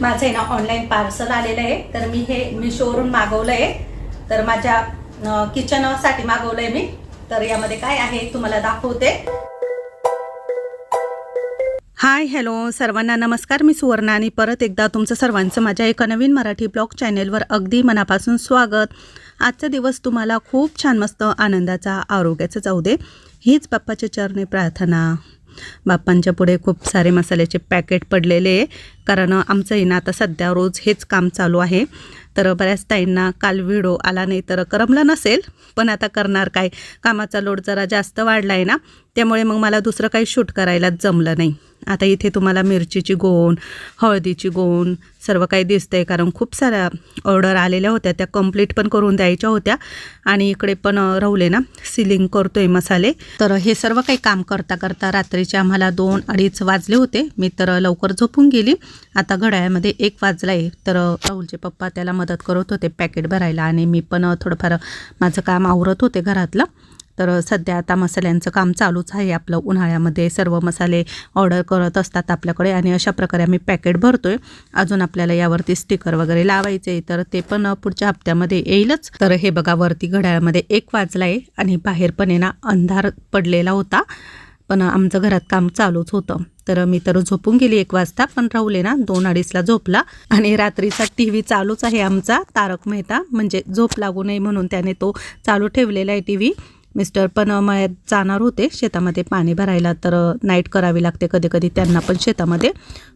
माझं आहे ना ऑनलाईन पार्सल आलेलं आहे. तर मी हे मिशोवरून मागवलं आहे. तर माझ्या किचनसाठी मागवलं आहे मी. तर यामध्ये काय आहे तुम्हाला दाखवते. हाय हॅलो सर्वांना नमस्कार. मी सुवर्णा आणि परत एकदा तुमचं सर्वांचं माझ्या एका नवीन मराठी ब्लॉग चॅनेलवर अगदी मनापासून स्वागत. आजचा दिवस तुम्हाला खूप छान मस्त आनंदाचा आरोग्याचा जाऊ दे. हीच बाप्पाच्या चरणी प्रार्थना. बाप्पांच्या पुढे खूप सारे मसाल्याचे पॅकेट पडलेले आहे. कारण आमचं आहे ना आता सध्या रोज हेच काम चालू आहे. तर बऱ्याच ताईंना काल व्हिडिओ आला नाही तर करमला नसेल. पण आता करणार काय? कामाचा लोड जरा जास्त वाढला आहे ना. त्यामुळे मग मला दुसरं काही शूट करायला जमलं नाही. आता इथे तुम्हाला मिरचीची गोण हळदीची गोण सर्व काही दिसतंय कारण खूप साऱ्या ऑर्डर आलेल्या होत्या. त्या कंप्लीट पण करून द्यायच्या होत्या. आणि इकडे पण राहुले ना सिलिंग करतोय मसाले. तर हे सर्व काही काम करता करता रात्रीचे आम्हाला दोन अडीच वाजले होते. मी तर लवकर झोपून गेली. आता घड्याळामध्ये एक वाजला आहे तर राहुलचे पप्पा त्याला मदत करत होते पॅकेट भरायला. आणि मी पण थोडंफार माझं काम आवरत होते घरातलं. तर सध्या आता मसाल्यांचं काम चालूच आहे. आपलं उन्हाळ्यामध्ये सर्व मसाले ऑर्डर करत असतात आपल्याकडे आणि अशा प्रकारे आम्ही पॅकेट भरतोय. अजून आपल्याला यावरती स्टिकर वगैरे लावायचे तर ते पण पुढच्या हप्त्यामध्ये येईलच. तर हे बघा वरती घड्याळामध्ये एक वाजला आहे आणि बाहेर पण आहे ना अंधार पडलेला होता. पण आमचं घरात काम चालूच होतं. तर मी तर झोपून गेली एक वाजता पण राहुले ना दोन अडीचला झोपला. आणि रात्रीचा टी व्ही चालूच आहे आमचा तारक मेहता. म्हणजे झोप लागू नये म्हणून त्याने तो चालू ठेवलेला आहे टी व्ही मिस्टर पण मळ्यात जाणार होते शेतामध्ये पाणी भरायला तर नाईट करावी लागते कधी कधी त्यांना पण शेतामध्ये.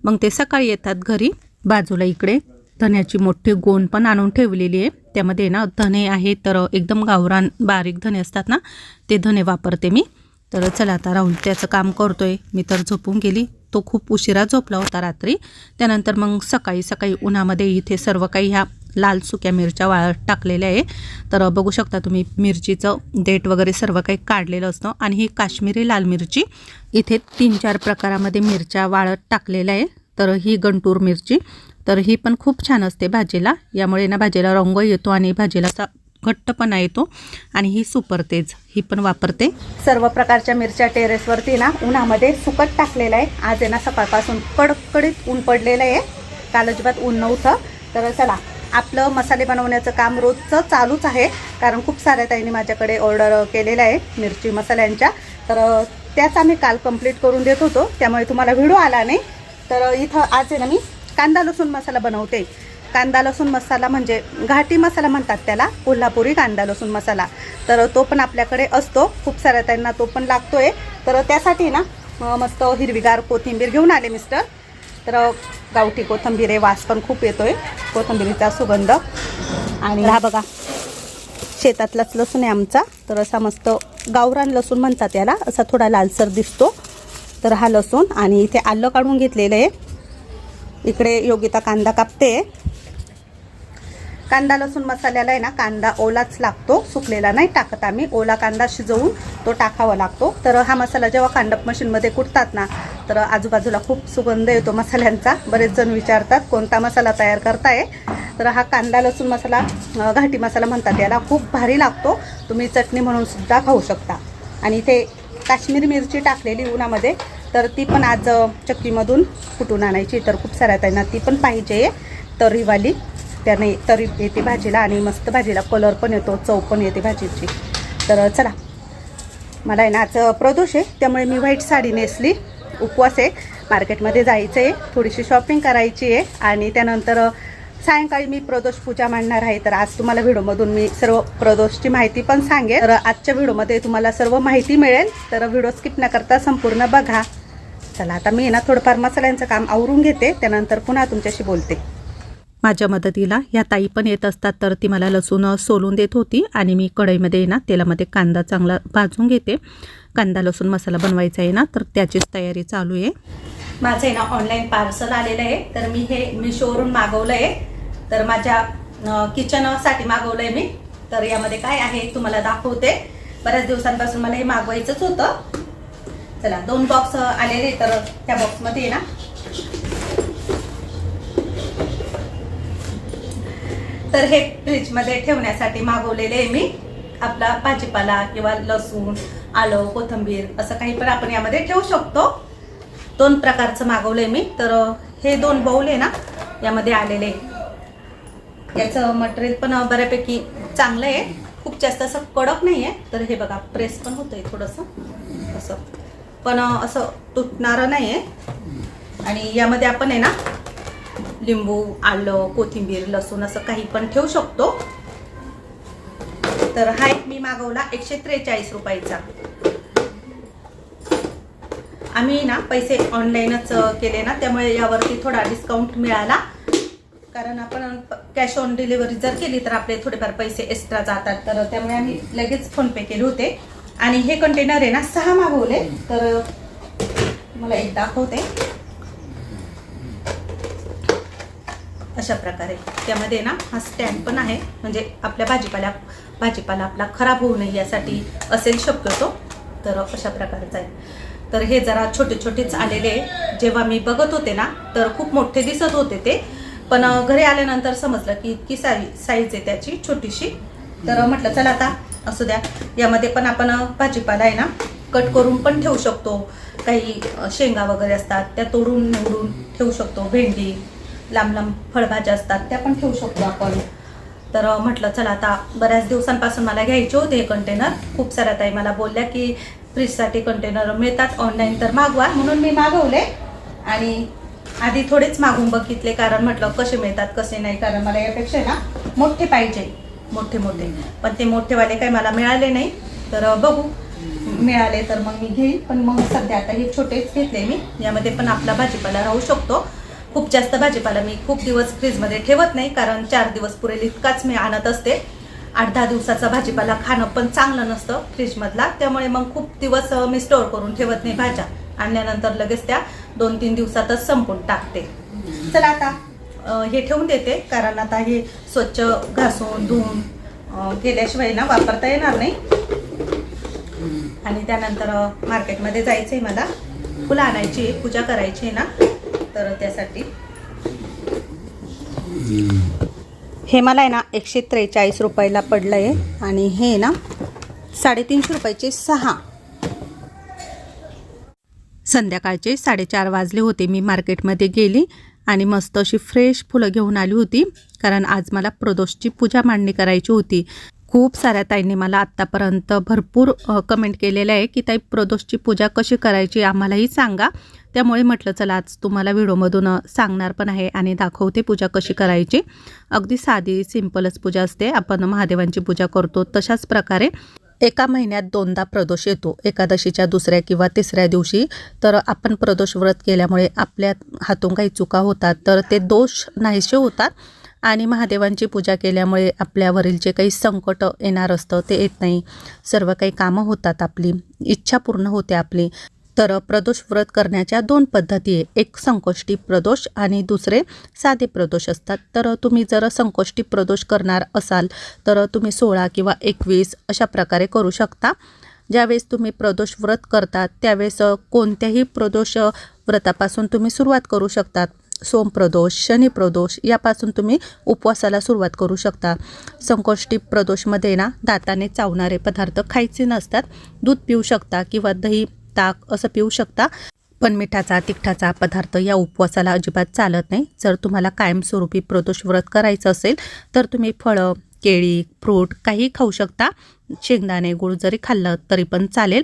मग ते सकाळी येतात घरी बाजूला इकडे. धन्याची मोठी गोण पण आणून ठेवलेली आहे. त्यामध्ये ना धने आहे तर एकदम गावरान बारीक धने असतात ना ते धने वापरते मी. तर चला आता राहुल त्याचं काम करतोय. मी तर झोपून गेली. तो खूप उशिरा झोपला होता रात्री. त्यानंतर मग सकाळी सकाळी उन्हामध्ये इथे सर्व काही ह्या लाल सुक्या मिरच्या वाळत टाकलेल्या आहे. तर बघू शकता तुम्ही मिरचीचं देठ वगैरे सर्व काही काढलेलं असतं. आणि ही काश्मीरी लाल मिरची इथे तीन चार प्रकारामध्ये मिरच्या वाळत टाकलेल्या आहे. तर ही गंटूर मिरची तर ही पण खूप छान असते भाजीला. यामुळे ना भाजीला रंग येतो आणि भाजीला घट्टपणा येतो. आणि ही सुपर तेज ही पण वापरते. सर्व प्रकारच्या मिरच्या टेरेसवरती ना उन्हामध्ये सुकत टाकलेलं आहे. आज आहे ना सकाळपासून कडकडीत ऊन पडलेलं आहे. काल अजिबात ऊन नव्हतं. तर चला आपलं मसाले बनवण्याचं काम रोजचं चालूच आहे. कारण खूप साऱ्या ताईंनी माझ्याकडे ऑर्डर केलेल्या आहे मिरची मसाल्यांच्या. तर त्याच आम्ही काल कंप्लीट करून देत होतो. त्यामुळे तुम्हाला व्हिडिओ आला नाही. तर इथं आज आहे ना मी कांदा लसूण मसाला बनवते. कांदा लसूण मसाला म्हणजे घाटी मसाला म्हणतात त्याला कोल्हापुरी कांदा लसूण मसाला. तर तो पण आपल्याकडे असतो. खूप साऱ्या त्यांना तो पण लागतोय. तर त्यासाठी ना मस्त हिरवीगार कोथिंबीर घेऊन आले मिस्टर. तर गावठी कोथिंबीर आहे वास पण खूप येतोय. कोथिंबीरीचा सुगंध. आणि हा बघा शेतातलाच लसूण आहे आमचा. तर असा मस्त गावरान लसूण म्हणतात याला. असा थोडा लालसर दिसतो. तर हा लसूण आणि इथे आलं काढून घेतलेलं आहे. इकडे योगिता कांदा कापते. कांदा लसूण मसाल्याला आहे ना कांदा ओलाच लागतो. सुकलेला नाही टाकत आम्ही. ओला कांदा शिजवून तो टाकावा लागतो. तर हा मसाला जेव्हा कांडप मशीनमध्ये कुटतात ना तर आजूबाजूला खूप सुगंध येतो मसाल्यांचा. बरेच जण विचारतात कोणता मसाला तयार करताय? तर हा कांदा लसूण मसाला घाटी मसाला म्हणतात. याला खूप भारी लागतो. तुम्ही चटणी म्हणून सुद्धा खाऊ शकता. आणि इथे काश्मीरी मिरची टाकलेली उन्हामध्ये तर ती पण आज चक्कीमधून कुटून आणायची? तर खूप साऱ्या त्यांना ती पण पाहिजे. तरीवाली त्याने तरी येते भाजीला आणि मस्त भाजीला कलर पण येतो चव पण येते भाजीची. तर चला मला आहे ना आज प्रदोष आहे. त्यामुळे मी व्हाईट साडी नेसली. उपवास आहे मार्केटमध्ये जायचं. आहे थोडीशी शॉपिंग करायची आहे. आणि त्यानंतर सायंकाळी मी प्रदोष पूजा मांडणार आहे. तर आज तुम्हाला व्हिडिओमधून मी सर्व प्रदोषची माहिती पण सांगेन. तर आजच्या व्हिडिओमध्ये तुम्हाला सर्व माहिती मिळेल. तर व्हिडिओ स्किप न करता संपूर्ण बघा. चला आता मी ना थोडंफार मसाल्यांचं काम आवरून घेते. त्यानंतर पुन्हा तुमच्याशी बोलते. माझ्या मदतीला ह्या ताई पण येत असतात. तर ती मला लसूण सोलून देत होती. आणि मी कढईमध्ये ना तेलामध्ये कांदा चांगला भाजून घेते. कांदा लसूण मसाला बनवायचा आहे ना तर त्याचीच तयारी चालू आहे. माझं आहे ना ऑनलाईन पार्सल आलेलं आहे. तर मी हे मिशोवरून मागवलं आहे तर माझ्या किचनसाठी मागवलं आहे मी. तर यामध्ये काय आहे तुम्हाला दाखवते. बऱ्याच दिवसांपासून मला हे मागवायचंच होतं. चला दोन बॉक्स आलेले तर त्या बॉक्समध्ये आहे ना. तर हे फ्रीजमध्ये ठेवण्यासाठी मागवलेले आहे मी. आपला भाजीपाला किंवा लसूण आलं कोथिंबीर असं काही पण आपण यामध्ये ठेवू शकतो. दोन प्रकारचं मागवलंय मी. तर हे दोन बाऊल आहे ना यामध्ये आलेले. याचं मटेरियल पण बऱ्यापैकी चांगलं आहे. खूप जास्त असं कडक नाही आहे तर हे बघा प्रेस पण होतं आहे थोडंसं. असं. पण असं तुटणारं नाही आहे आणि यामध्ये आपण आहे ना लिंबू आलं कोथिंबीर लसूण असं काही पण ठेवू शकतो. तर हा एक मी मागवला एकशे त्रेचाळीस रुपयाचा. आम्ही ना पैसे ऑनलाईनच केले ना त्यामुळे यावरती थोडा डिस्काउंट मिळाला. कारण आपण कॅश ऑन डिलिव्हरी जर केली तर आपले थोडेफार पैसे एक्स्ट्रा जातात. तर त्यामुळे आम्ही लगेच फोनपे केले होते. आणि हे कंटेनर आहे ना सहा मागवले. तर मला एक दाखवते. अशा प्रकारे त्यामध्ये ना हा स्टँड पण आहे. म्हणजे आपल्या भाजीपाला भाजीपाला आपला खराब होऊ नये यासाठी असेल शक्यतो तर अशा प्रकारचा आहे. तर हे जरा छोटे छोटेच आलेले जेव्हा मी बघत होते ना तर खूप मोठे दिसत होते ते. पण घरी आल्यानंतर समजलं की इतकी साई साईज आहे त्याची छोटीशी. तर म्हटलं चला आता असू द्या. यामध्ये पण आपण भाजीपाला आहे ना कट करून पण ठेवू शकतो. काही शेंगा वगैरे असतात त्या तोडून निवडून ठेवू शकतो. भेंडी लांब लांब फळभाज्या असतात त्या पण ठेवू शकतो आपण. तर म्हटलं चला आता बऱ्याच दिवसांपासून मला घ्यायचे होते हे कंटेनर खूप साऱ्या ताई मला बोलल्या की फ्रीजसाठी कंटेनर मिळतात ऑनलाईन तर मागवा. म्हणून मी मागवले. आणि आधी थोडेच मागून बघितले कारण म्हटलं कसे मिळतात कसे नाही कारण मला यापेक्षा ना मोठे पाहिजे. मोठे मोठे. पण ते मोठेवाले काही मला मिळाले नाही. तर बघू. मिळाले तर मग मी घेईन. पण मग सध्या आता हे छोटेच घेतले मी. यामध्ये पण आपला भाजीपाला राहू शकतो. खूप जास्त भाजीपाला मी खूप दिवस फ्रीजमध्ये ठेवत नाही कारण चार दिवस पुरेल इतकाच मी आणत असते. आठ दहा दिवसाचा भाजीपाला खाणं पण चांगलं नसतं फ्रीजमधला त्यामुळे मग खूप दिवस मी स्टोअर करून ठेवत नाही भाज्या. आणल्यानंतर लगेच त्या दोन तीन दिवसातच संपून टाकते. चला आता हे ठेवून देते कारण आता हे स्वच्छ घासून धुवून केल्याशिवाय ना वापरता येणार नाही. आणि त्यानंतर मार्केटमध्ये जायचं आहे मला. फुलं आणायची आहे, पूजा करायची आहे ना. तर त्यासाठी. हे मला आहे ना एकशे त्रेचाळीस रुपयाला पडलं आहे. आणि हे ना साडेतीनशे रुपयाचे सहा. संध्याकाळचे साडेचार वाजले होते. मी मार्केटमध्ये गेली आणि मस्त अशी फ्रेश फुलं घेऊन आली होती. कारण आज मला प्रदोषची पूजा मांडणी करायची होती. खूप साऱ्या ताईंनी मला आत्तापर्यंत भरपूर कमेंट केलेलं आहे की ताई प्रदोषची पूजा कशी करायची आम्हालाही सांगा. त्यामुळे म्हटलं चला आज तुम्हाला व्हिडिओमधून सांगणार पण आहे आणि दाखवते पूजा कशी करायची. अगदी साधी सिंपलच पूजा असते. आपण महादेवांची पूजा करतो तशाच प्रकारे. एका महिन्यात दोनदा प्रदोष येतो. एकादशीच्या दुसऱ्या किंवा तिसऱ्या दिवशी. तर आपण प्रदोष व्रत केल्यामुळे आपल्या हातून काही चुका होतात. तर ते दोष नाहीसे होतात. आणि महादेवांची पूजा केल्यामुळे आपल्यावरील जे काही संकट येणार असतं ते येत नाही. सर्व काही कामं होतात आपली. इच्छा पूर्ण होते आपली. तर प्रदोष व्रत करण्याच्या दोन पद्धती आहे. एक संकोष्टी प्रदोष आणि दुसरे साधे प्रदोष असतात. तर तुम्ही जर संकोष्टी प्रदोष करणार असाल तर तुम्ही सोळा किंवा एकवीस अशा प्रकारे करू शकता. ज्यावेळेस तुम्ही प्रदोष व्रत करतात त्यावेळेस कोणत्याही प्रदोष व्रतापासून तुम्ही सुरुवात करू शकतात. सोमप्रदोष शनिप्रदोष यापासून तुम्ही उपवासाला सुरुवात करू शकता. संकोष्टी प्रदोषमध्ये ना दाताने चावणारे पदार्थ खायचे नसतात. दूध पिऊ शकता किंवा दही ताक असं पिऊ शकता. पण मिठाचा तिखटाचा पदार्थ या उपवासाला अजिबात चालत नाही. जर तुम्हाला कायमस्वरूपी प्रदोष व्रत करायचं असेल तर तुम्ही फळं केळी फ्रूट काही खाऊ शकता. शेंगदाणे गुळ जरी खाल्लं तरी पण चालेल.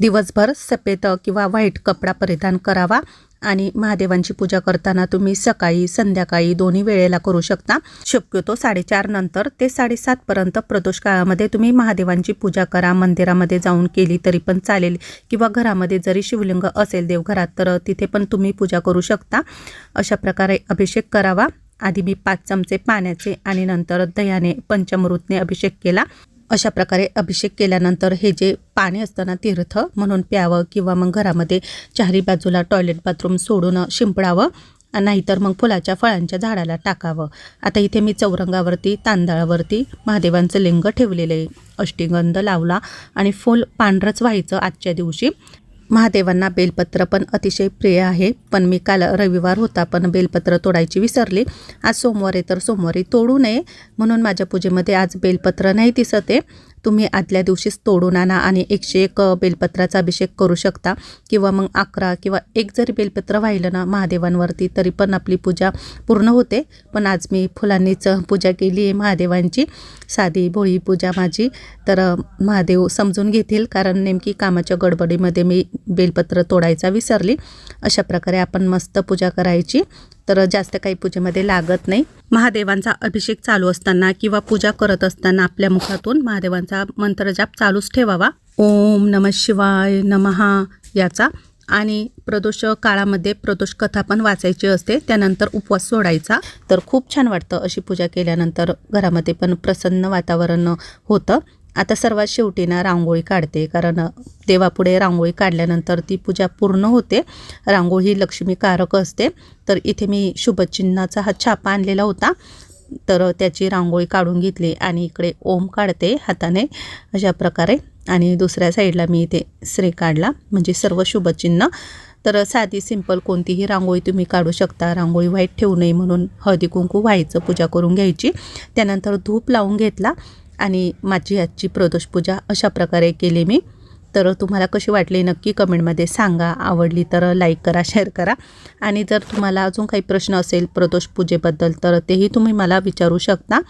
दिवसभर सफेद किंवा व्हाईट कपडा परिधान करावा. आणि महादेवांची पूजा करताना तुम्ही सकाळी संध्याकाळी दोन्ही वेळेला करू शकता. शक्यतो साडेचार नंतर ते साडेसातपर्यंत प्रदोष काळामध्ये तुम्ही महादेवांची पूजा करा. मंदिरामध्ये जाऊन केली तरी पण चालेल. किंवा घरामध्ये जरी शिवलिंग असेल देवघरात तर तिथे पण तुम्ही पूजा करू शकता. अशा प्रकारे अभिषेक करावा. आधी मी पाच चमचे पाण्याचे आणि नंतर दह्याने पंचमृतने अभिषेक केला. अशा प्रकारे अभिषेक केल्यानंतर हे जे पाणी असतं ना तीर्थ म्हणून प्यावं किंवा मग घरामध्ये चारी बाजूला टॉयलेट बाथरूम सोडून शिंपडावं नाहीतर मग फुलाच्या फळांच्या झाडाला टाकावं. आता इथे मी चौरंगावरती तांदळावरती महादेवांचं लिंग ठेवलेलं आहे. अष्टीगंध लावला आणि फुल पांढरंच व्हायचं आजच्या दिवशी. महादेवांना बेलपत्र पण अतिशय प्रिय आहे. पण मी काल रविवार होता पण बेलपत्र तोडायची विसरली. आज सोमवारी तर सोमवारी तोडू नये. म्हणून माझ्या पूजेमध्ये आज बेलपत्र नाही दिसत आहे. तुम्ही आदल्या दिवशीच तोडून आणा आणि एकशे एक बेलपत्राचा अभिषेक करू शकता. किंवा मग अकरा किंवा एक जरी बेलपत्र वाहिलं ना महादेवांवरती तरी पण आपली पूजा पूर्ण होते. पण आज मी फुलांनीच पूजा केली आहे महादेवांची. साधी भोळी पूजा माझी. तर महादेव समजून घेतील. कारण नेमकी कामाच्या गडबडीमध्ये मी बेलपत्र तोडायचा विसरली. अशा प्रकारे आपण मस्त पूजा करायची. तर जास्त काही पूजेमध्ये लागत नाही. महादेवांचा अभिषेक चालू असताना किंवा पूजा करत असताना आपल्या मुखातून महादेवांचा मंत्रजाप चालूच ठेवावा. ओम नम शिवाय नमहा याचा. आणि प्रदोष काळामध्ये प्रदोष कथा पण वाचायची असते. त्यानंतर उपवास सोडायचा. तर खूप छान वाटतं अशी पूजा केल्यानंतर घरामध्ये पण प्रसन्न वातावरण होतं. आता सर्वात शेवटी ना रांगोळी काढते कारण देवापुढे रांगोळी काढल्यानंतर ती पूजा पूर्ण होते. रांगोळी ही लक्ष्मीकारक असते. तर इथे मी शुभचिन्हाचा हा छापा आणलेला होता. तर त्याची रांगोळी काढून घेतली आणि इकडे ओम काढते हाताने अशा प्रकारे. आणि दुसऱ्या साईडला मी इथे श्री काढला म्हणजे सर्व शुभचिन्ह. तर साधी सिंपल कोणतीही रांगोळी तुम्ही काढू शकता. रांगोळी व्हाईट ठेवू नये म्हणून हळदी कुंकू व्हायचं पूजा करून घ्यायची. त्यानंतर धूप लावून घेतला. आणि माझी आजची प्रदोष पूजा अशा प्रकारे केली मी. तर तुम्हाला कशी वाटली नक्की कमेंटमध्ये सांगा. आवडली तर लाईक करा शेअर करा. आणि जर तुम्हाला अजून काही प्रश्न असेल प्रदोष पूजेबद्दल तर तेही तुम्ही मला विचारू शकता.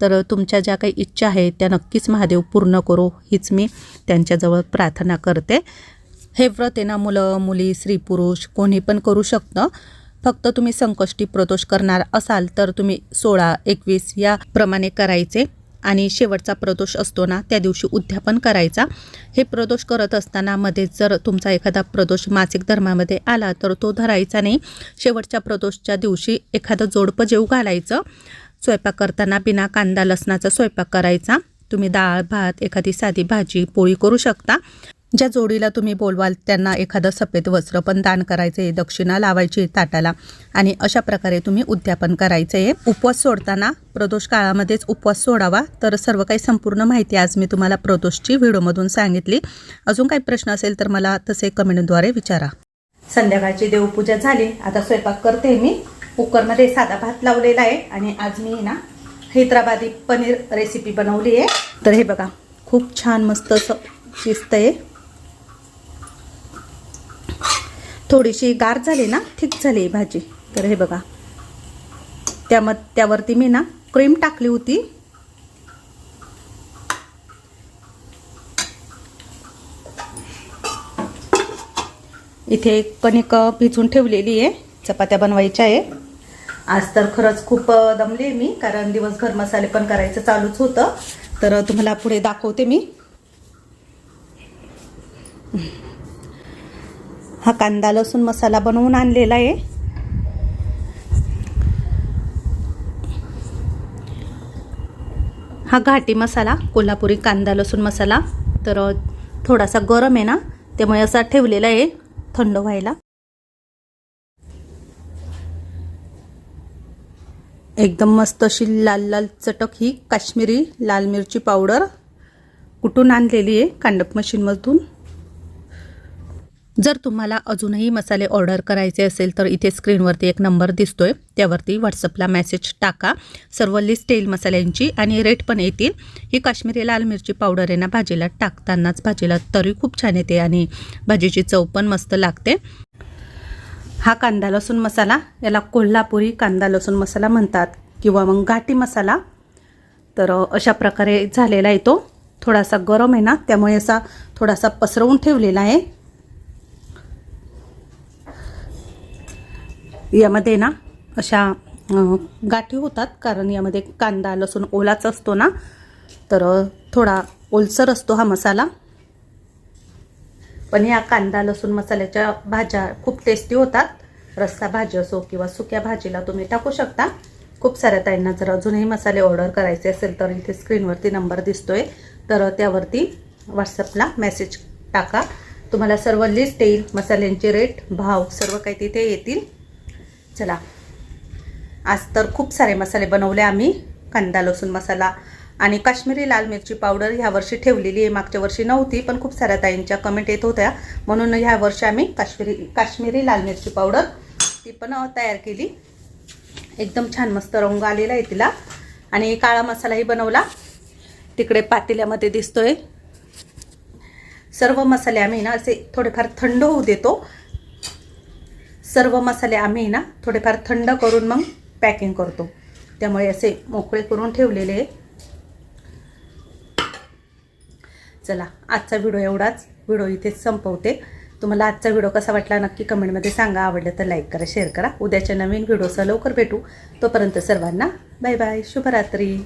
तर तुमच्या ज्या काही इच्छा आहेत त्या नक्कीच महादेव पूर्ण करो हीच मी त्यांच्याजवळ प्रार्थना करते. हे व्रत आहे ना मुलं मुली स्त्री पुरुष कोणी पण करू शकतं. फक्त तुम्ही संकष्टी प्रदोष करणार असाल तर तुम्ही सोळा एकवीस या प्रमाणे करायचे. आणि शेवटचा प्रदोष असतो ना त्या दिवशी उद्यापन करायचा. हे प्रदोष करत असताना मध्ये जर तुमचा एखादा प्रदोष मासिक धर्मामध्ये आला तर तो धरायचा नाही. शेवटच्या प्रदोषच्या दिवशी एखादं जोडपं जेव घालायचं. स्वयंपाक करताना बिना कांदा लसणाचा स्वयंपाक करायचा. तुम्ही डाळ भात एखादी साधी भाजी पोळी करू शकता. ज्या जोडीला तुम्ही बोलवाल त्यांना एखादं सफेद वस्त्र पण दान करायचे दक्षिणा लावायची ताटाला. आणि अशा प्रकारे तुम्ही उद्यापन करायचं आहे उपवास सोडताना प्रदोष काळामध्येच उपवास सोडावा. तर सर्व काही संपूर्ण माहिती आज मी तुम्हाला प्रदोषची व्हिडिओमधून सांगितली. अजून काही प्रश्न असेल तर मला तसे कमेंटद्वारे विचारा. संध्याकाळची देवपूजा झाली. आता स्वयंपाक करते मी. कुकरमध्ये साधा भात लावलेला आहे. आणि आज मी ना हैदराबादी पनीर रेसिपी बनवली आहे. तर हे बघा खूप छान मस्त असं शिजतंय. थोडीशी गार झाली ना थिक झाली भाजी. तर हे बघा. त्याम त्यावरती मी ना क्रीम टाकली होती. इथे कणिक भिजून ठेवलेली आहे. चपात्या बनवायच्या आहे. आज तर खरंच खूप दमले मी कारण दिवसभर मसाले पण करायचं चालूच होतं. तर तुम्हाला पुढे दाखवते मी. हा कांदा लसूण मसाला बनवून आणलेला आहे. हा घाटी मसाला कोल्हापुरी कांदा लसूण मसाला तर थोडासा गरम आहे ना त्यामुळे असा ठेवलेला आहे थंड व्हायला. एकदम मस्त अशी लाल लाल चटक ही काश्मीरी लाल मिरची पावडर कुठून आणलेली आहे कांडप मशीनमधून. जर तुम्हाला अजूनही मसाले ऑर्डर करायचे असेल तर इथे स्क्रीनवरती एक नंबर दिसतोय. त्यावरती व्हॉट्सअपला मेसेज टाका. सर्व लिस्ट येईल मसाल्यांची आणि रेट पण येतील. ही काश्मीरी लाल मिरची पावडर आहे ना भाजीला टाकतानाच भाजीला तरी खूप छान येते आणि भाजीची चव पण मस्त लागते. हा कांदा लसूण मसाला याला कोल्हापुरी कांदा लसूण मसाला म्हणतात किंवा मग घाटी मसाला. तर अशा प्रकारे झालेला आहे तो. थोडासा गरम आहे ना त्यामुळे असा थोडासा पसरवून ठेवलेला आहे. यामध्ये ना अशा गाठी होतात. कारण यामध्ये कांदा लसूण ओलाच असतो ना. तर थोडा ओलसर असतो हा मसाला. पण या कांदा लसूण मसाल्याच्या भाज्या खूप टेस्टी होतात. रस्सा भाजी असो किंवा सुक्या भाजीला तुम्ही टाकू शकता. खूप साऱ्या ताईंना जर अजूनही मसाले ऑर्डर करायचे असेल तर इथे स्क्रीनवरती नंबर दिसतोय. तर त्यावरती व्हॉट्सअपला मेसेज टाका. तुम्हाला सर्व लिस्ट येईल. मसाल्यांचे रेट भाव सर्व काही तिथे येतील. चला. आज तर खूप सारे मसाले बनवले आम्ही. कांदा लसूण मसाला आणि काश्मीरी लाल मिरची पावडर ह्या वर्षी ठेवलेली आहे. मागच्या वर्षी नव्हती पण खूप साऱ्या ताईंच्या कमेंट येत होत्या. म्हणून ह्या वर्षी आम्ही काश्मीरी काश्मीरी लाल मिरची पावडर ती पण तयार केली. एकदम छान मस्त रंग आलेला आहे तिला. आणि काळा मसालाही बनवला. तिकडे पातेल्यामध्ये दिसतोय. सर्व मसाले आम्ही ना असे थोडेफार थंड होऊ देतो. सर्व मसाले आम्ही ना थोडेफार थंड करून मग पॅकिंग करतो. त्यामुळे असे मोकळे करून ठेवलेले आहे चला आजचा व्हिडिओ एवढाच. व्हिडिओ इथेच संपवते. तुम्हाला आजचा व्हिडिओ कसा वाटला नक्की कमेंटमध्ये सांगा. आवडलं तर लाईक करा शेअर करा. उद्याच्या नवीन व्हिडिओसह लवकर भेटू. तोपर्यंत सर्वांना बाय बाय शुभरात्री.